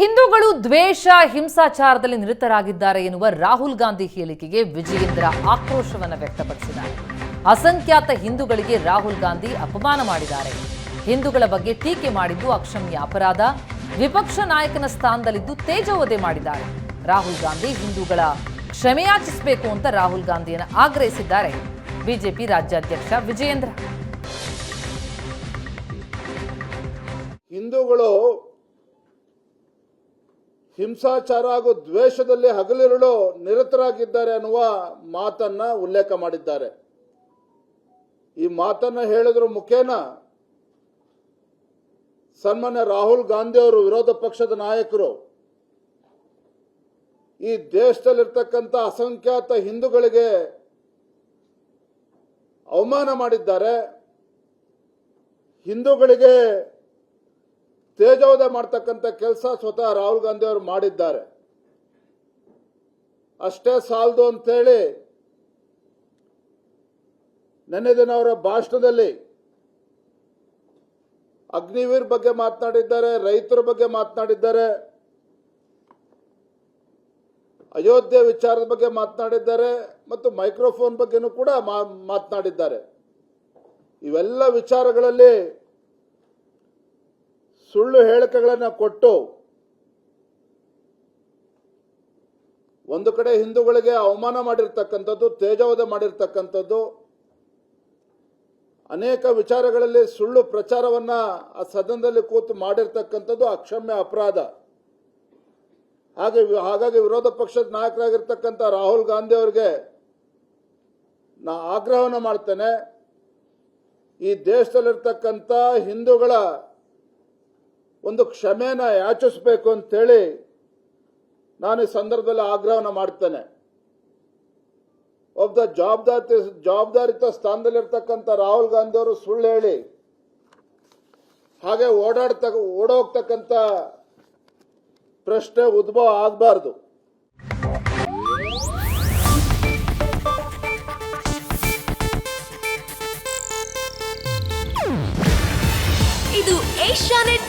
ಹಿಂದೂಗಳು ದ್ವೇಷ, ಹಿಂಸಾಚಾರದಲ್ಲಿ ನಿರತರಾಗಿದ್ದಾರೆ ಎನ್ನುವ ರಾಹುಲ್ ಗಾಂಧಿ ಹೇಳಿಕೆಗೆ ವಿಜಯೇಂದ್ರ ಆಕ್ರೋಶವನ್ನು ವ್ಯಕ್ತಪಡಿಸಿದ್ದಾರೆ. ಅಸಂಖ್ಯಾತ ಹಿಂದೂಗಳಿಗೆ ರಾಹುಲ್ ಗಾಂಧಿ ಅಪಮಾನ ಮಾಡಿದ್ದಾರೆ. ಹಿಂದೂಗಳ ಬಗ್ಗೆ ಟೀಕೆ ಮಾಡಿದ್ದು ಅಕ್ಷಮ್ಯ ಅಪರಾಧ. ವಿಪಕ್ಷ ನಾಯಕನ ಸ್ಥಾನದಲ್ಲಿದ್ದು ತೇಜವದೆ ಮಾಡಿದ್ದಾರೆ. ರಾಹುಲ್ ಗಾಂಧಿ ಹಿಂದೂಗಳ ಕ್ಷಮೆಯಾಚಿಸಬೇಕು ಅಂತ ರಾಹುಲ್ ಗಾಂಧಿಯನ್ನು ಆಗ್ರಹಿಸಿದ್ದಾರೆ. ಬಿಜೆಪಿ ರಾಜ್ಯಾಧ್ಯಕ್ಷ ವಿಜಯೇಂದ್ರ. ಹಿಂದೂಗಳು ಹಿಂಸಾಚಾರ ಹಾಗೂ ದ್ವೇಷದಲ್ಲಿ ಹಗಲಿರುಳು ನಿರತರಾಗಿದ್ದಾರೆ ಅನ್ನುವ ಮಾತನ್ನ ಉಲ್ಲೇಖ ಮಾಡಿದ್ದಾರೆ. ಈ ಮಾತನ್ನ ಹೇಳಿದ್ರ ಮುಖೇನ ಸನ್ಮಾನ್ಯ ರಾಹುಲ್ ಗಾಂಧಿ ಅವರು ವಿರೋಧ ಪಕ್ಷದ ನಾಯಕರು. ಈ ದೇಶದಲ್ಲಿರ್ತಕ್ಕಂಥ ಅಸಂಖ್ಯಾತ ಹಿಂದೂಗಳಿಗೆ ಅವಮಾನ ಮಾಡಿದ್ದಾರೆ. ಹಿಂದೂಗಳಿಗೆ ತೇಜೋವಧೆ ಮಾಡ್ತಕ್ಕಂಥ ಕೆಲಸ ಸ್ವತಃ ರಾಹುಲ್ ಗಾಂಧಿ ಅವರು ಮಾಡಿದ್ದಾರೆ. ಅಷ್ಟೇ ಸಾಲದು ಅಂತೇಳಿ ನಿನ್ನೆ ದಿನ ಅವರ ಭಾಷಣದಲ್ಲಿ ಅಗ್ನಿವೀರ್ ಬಗ್ಗೆ ಮಾತನಾಡಿದ್ದಾರೆ, ರೈತರ ಬಗ್ಗೆ ಮಾತನಾಡಿದ್ದಾರೆ, ಅಯೋಧ್ಯೆ ವಿಚಾರದ ಬಗ್ಗೆ ಮಾತನಾಡಿದ್ದಾರೆ ಮತ್ತು ಮೈಕ್ರೋಫೋನ್ ಬಗ್ಗೆನೂ ಕೂಡ ಮಾತನಾಡಿದ್ದಾರೆ. ಇವೆಲ್ಲ ವಿಚಾರಗಳಲ್ಲಿ ಸುಳ್ಳು ಹೇಳಿಕೆಗಳನ್ನು ಕೊಟ್ಟು ಒಂದು ಕಡೆ ಹಿಂದೂಗಳಿಗೆ ಅವಮಾನ ಮಾಡಿರ್ತಕ್ಕಂಥದ್ದು, ತೇಜವಧ ಮಾಡಿರ್ತಕ್ಕಂಥದ್ದು, ಅನೇಕ ವಿಚಾರಗಳಲ್ಲಿ ಸುಳ್ಳು ಪ್ರಚಾರವನ್ನ ಆ ಸದನದಲ್ಲಿ ಕೂತು ಮಾಡಿರ್ತಕ್ಕಂಥದ್ದು ಅಕ್ಷಮ್ಯ ಅಪರಾಧ. ಹಾಗೆ ಹಾಗಾಗಿ ವಿರೋಧ ಪಕ್ಷದ ನಾಯಕರಾಗಿರ್ತಕ್ಕಂಥ ರಾಹುಲ್ ಗಾಂಧಿ ಅವರಿಗೆ ನಾ ಆಗ್ರಹವನ್ನು ಮಾಡ್ತೇನೆ. ಈ ದೇಶದಲ್ಲಿರ್ತಕ್ಕಂಥ ಹಿಂದೂಗಳ ಒಂದು ಕ್ಷಮೆನ ಯಾಚಿಸಬೇಕು ಅಂತೇಳಿ ನಾನು ಈ ಸಂದರ್ಭದಲ್ಲಿ ಆಗ್ರಹವನ್ನ ಮಾಡ್ತೇನೆ. ಒಬ್ಬ ಜವಾಬ್ದಾರಿ, ಜವಾಬ್ದಾರಿತ ಸ್ಥಾನದಲ್ಲಿರ್ತಕ್ಕಂಥ ರಾಹುಲ್ ಗಾಂಧಿ ಅವರು ಸುಳ್ಳು ಹೇಳಿ, ಹಾಗೆ ಓಡಾಡ್ತ, ಓಡೋಗ್ತಕ್ಕಂಥ ಪ್ರಶ್ನೆ ಉದ್ಭವ ಆಗಬಾರ್ದು. ಇದು ಏಷ್ಯಾನೆಟ್